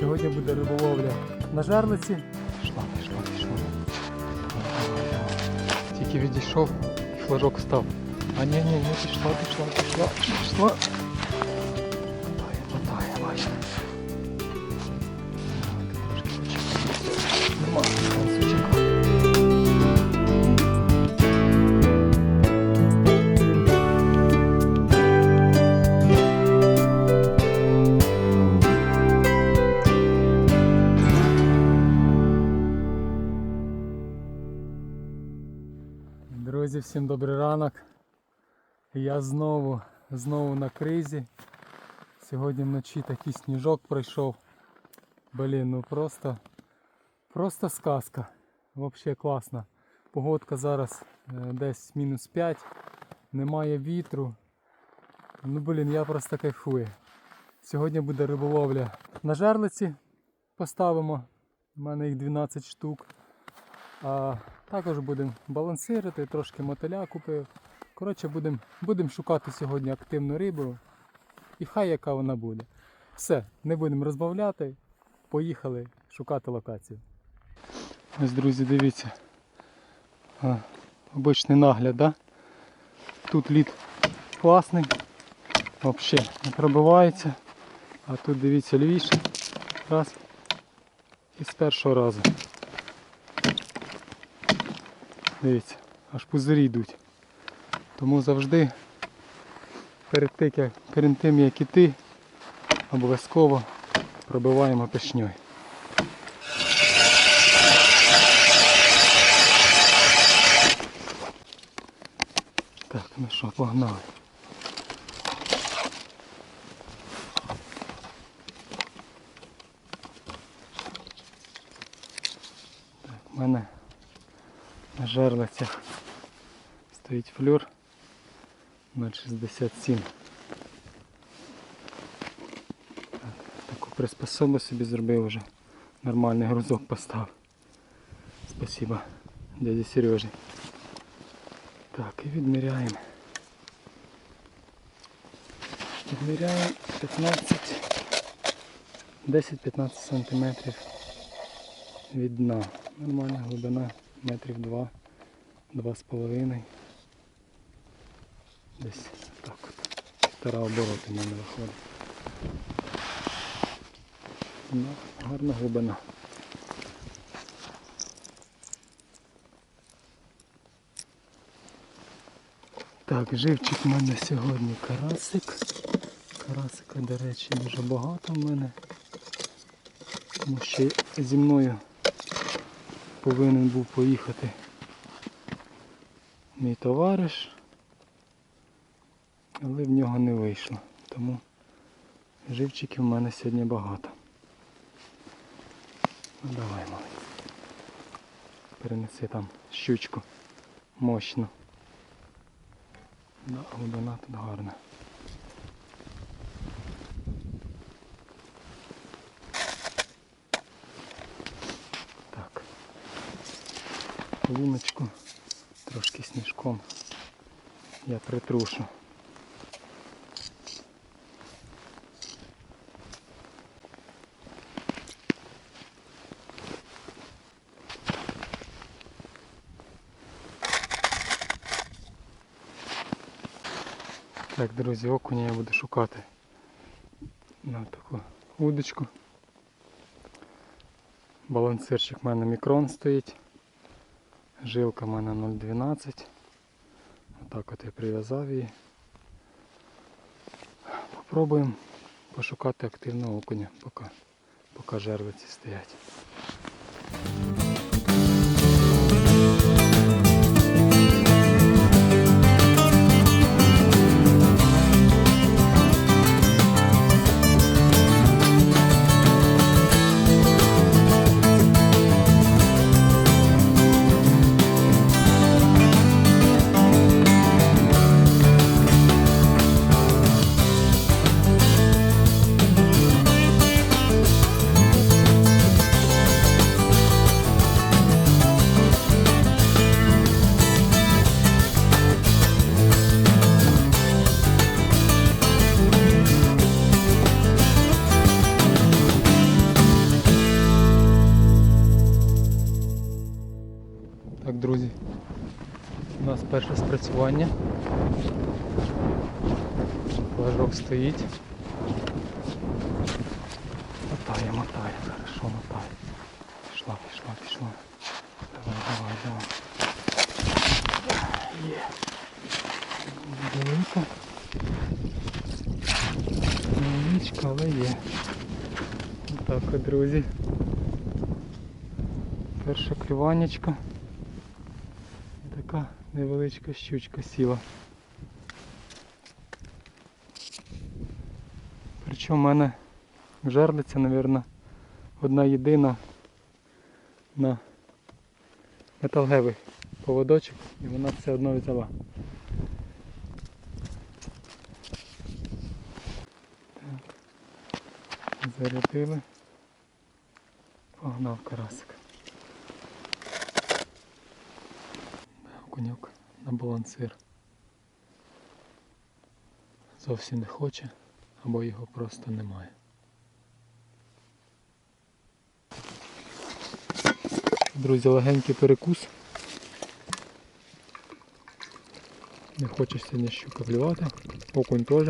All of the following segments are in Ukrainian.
Сьогодні буде риболовля на жерлиці. Пішла, пішла, пішла. Тільки відійшов, флажок став. А ні, ні, ні, пішла, пішла, пішла, пішла. Всім добрий ранок. Я знову, знову на кризі. Сьогодні вночі такий сніжок пройшов. Блін, ну просто, просто сказка. Взагалі класно. Погодка зараз е, десь мінус 5, немає вітру. Ну блін, я просто кайфую. Сьогодні буде риболовля на жерлиці. Поставимо. У мене їх 12 штук. А також будемо балансирити, трошки мотиля купив. Коротше, будемо будем шукати сьогодні активну рибу. І хай яка вона буде. Все, не будемо розбавляти. Поїхали шукати локацію. Ось, друзі, дивіться. Обичний нагляд, да? Тут лід класний. Взагалі не пробивається. А тут дивіться лівіше. Раз. І з першого разу. Дивіться, аж пузирі йдуть. Тому завжди перед тим, як, іти, обов'язково пробиваємо пішньою. Так, ну що, погнали. Так, в мене на жерлицях стоїть флюр 0,67. Таку приспособу собі зробив вже. Нормальний грузок постав. Спасибо дяді Сережі. Так, і відміряємо. Відміряємо 15 10-15 сантиметрів від дна. Нормальна глибина метрів два, два з половиною. Десь так от. Півтора обороти в мене виходить. Ну, гарна глибина. Так, живчик в мене сьогодні карасик. Карасика, до речі, дуже багато в мене. Тому що зі мною повинен був поїхати мій товариш, але в нього не вийшло. Тому живчиків в мене сьогодні багато. Ну давай, малий. Перенеси там щучку мощно. Да, глибина тут гарна. Луночку трошки сніжком я притрушу. Так, друзі, окуня я буду шукати на таку удочку. Балансирчик в мене мікрон стоїть. Жилка в мене 0,12. Отак от я прив'язав її. Попробуємо пошукати активного окуня, поки, поки жерлиці стоять. Спрацювання. Флажок стоїть. Мотає, мотає, хорошо мотає. Пішла, пішла, пішла. Давай, давай, давай. Є. Велика. Невеличка, але є. Отак от, друзі. Перша клюванечка. Невеличка щучка сіла. Причому в мене жерлиця, мабуть, одна єдина на металевий поводочок і вона все одно взяла. Зарядили. Погнав карасик. Окуньок на балансир. Зовсім не хоче, або його просто немає. Друзі, легенький перекус. Не хоче сьогодні щука клювати. Окунь теж.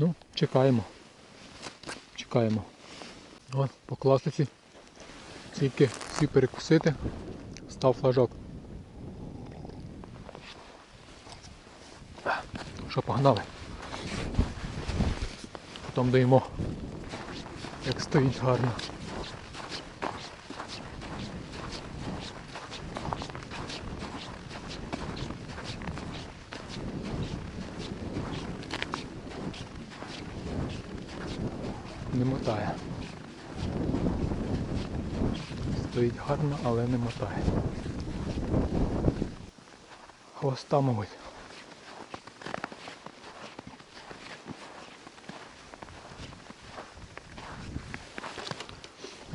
Ну, чекаємо. Чекаємо. О, по класиці. Тільки всі перекусити. Став флажок. Що, погнали? Потім даємо. Як стоїть гарно. Не мотає. Стоїть гарно, але не мотає. Хвоста, мабуть.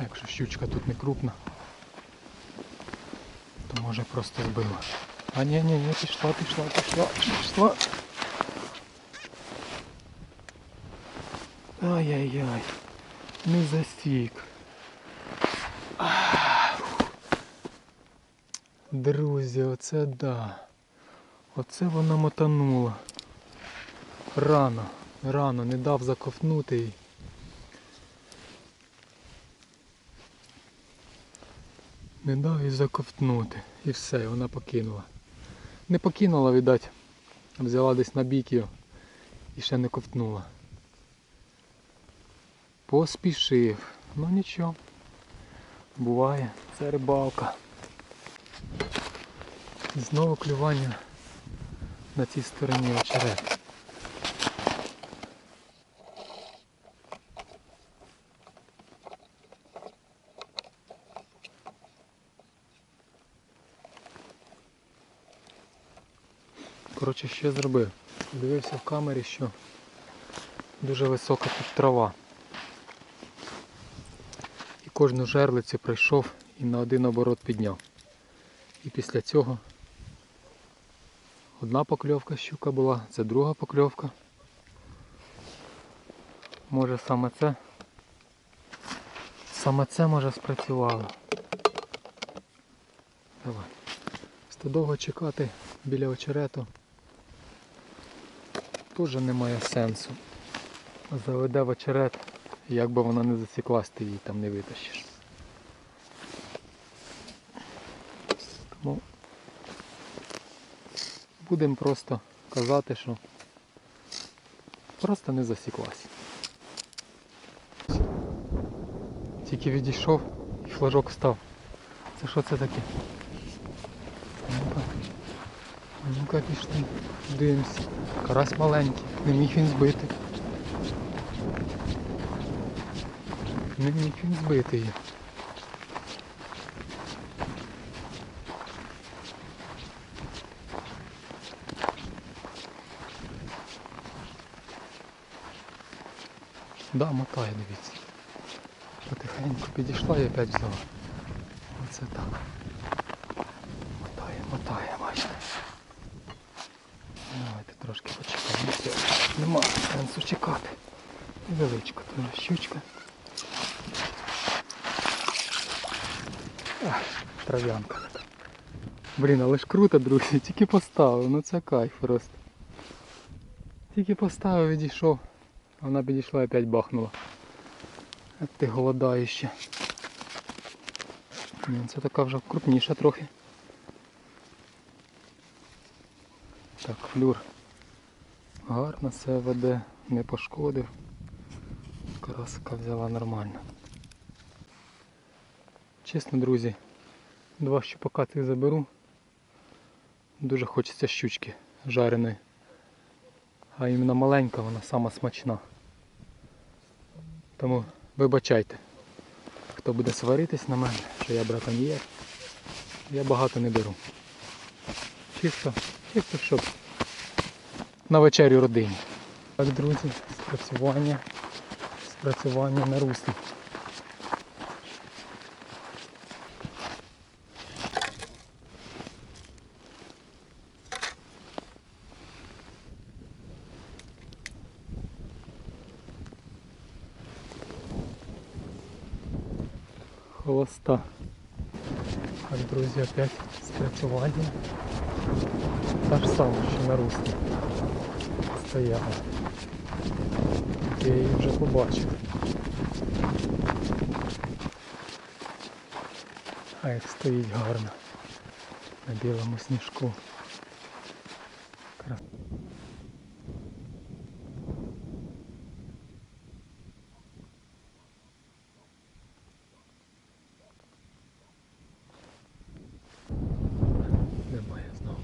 Якщо щучка тут не крупна, то може просто вбила. А ні, ні, ні, пішла, пішла, пішла, пішла. Ай-яй-яй, не засік. Друзі, оце да. Оце вона мотанула. Рано, рано, не дав заковтнути їй. Не дав їй заковтнути. І все, вона покинула. Не покинула, видать. Взяла десь на бік і ще не ковтнула. Поспішив. Ну нічого. Буває. Це рибалка. Знову клювання на цій стороні очерет. Коротше, що зробив? Дивився в камері, що дуже висока тут трава. Кожну жерлицю пройшов і на один оборот підняв. І після цього одна покльовка щука була, це друга покльовка. Може саме це саме це може спрацювало. Давай. Сто довго чекати біля очерету теж немає сенсу. Заведе в очерет, як би вона не засіклась, ти її там не витащиш. Тому будемо просто казати, що просто не засіклась. Тільки відійшов і флажок став. Це що це таке? Ну-ка. Ну-ка пішли, дивимося. Карась маленький, не міг він збити. Не міг він збити її. Да, мотає, дивіться. Потихеньку підійшла і опять взяла. Оце так. Мотає, мотає, бачите. Давайте трошки почекаємо. Нема сенсу чекати. Невеличка теж щучка. Трав'янка така. Блін, але ж круто, друзі, тільки поставив, ну це кайф просто. Тільки поставив, відійшов, вона підійшла і опять бахнула. Ти голодаєще. Ні, це така вже крупніша трохи. Так, флюр. Гарно все веде, не пошкодив. Карасика взяла нормально. Чесно, друзі, два щупака цих заберу. Дуже хочеться щучки жареної. А іменно маленька вона сама смачна. Тому вибачайте, хто буде сваритись на мене, що я браконьєр. Я багато не беру. Чисто, чисто щоб на вечерю родині. Так, друзі, спрацювання, спрацювання на руслі. Холоста. Так, друзі, опять спрацювання. Та ж сама, що на руслі стояла. Я її вже побачив. А як стоїть гарно на білому сніжку. Крас- Немає знову.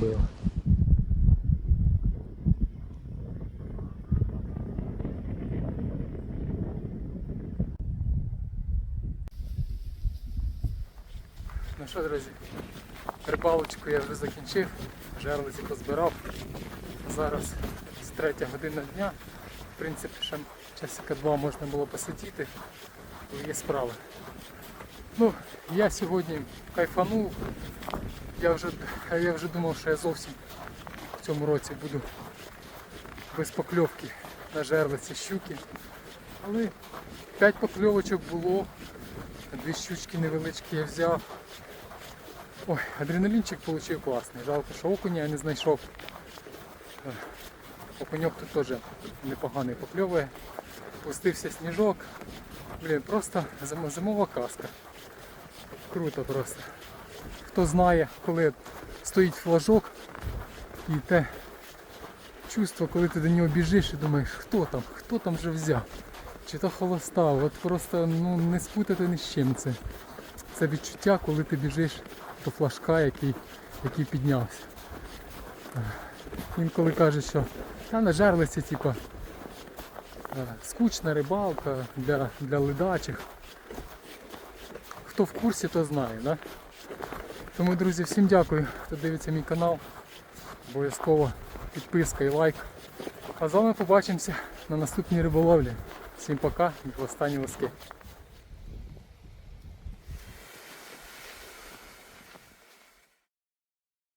Карася. Ну що, друзі, рибалочку я вже закінчив, жерлиці позбирав. Зараз третя година дня. В принципі, ще часика два можна було посидіти, є справи. Ну, я сьогодні кайфанув. Я вже, я вже думав, що я зовсім в цьому році буду без покльовки на жерлиці щуки. Але 5 покльовочок було, дві щучки невеличкі я взяв. Ой, адреналінчик отримав класний. Жалко, що окуня я не знайшов. Е, Окуньок тут теж непоганий покльовує. Пустився сніжок. Блін, просто зимова казка. Круто просто. Хто знає, коли стоїть флажок і те чувство, коли ти до нього біжиш і думаєш, хто там, хто там вже взяв. Чи то холоста, от просто ну, не спутати ні з чим це. Це відчуття, коли ти біжиш до флажка, який, який піднявся. Інколи кажуть, що та на жерлиці, типа, е, скучна рибалка для, для ледачих. Хто в курсі, то знає, да? Тому, друзі, всім дякую, хто дивиться мій канал. Обов'язково підписка і лайк. А з вами побачимося на наступній риболовлі. Всім пока і останні ласки.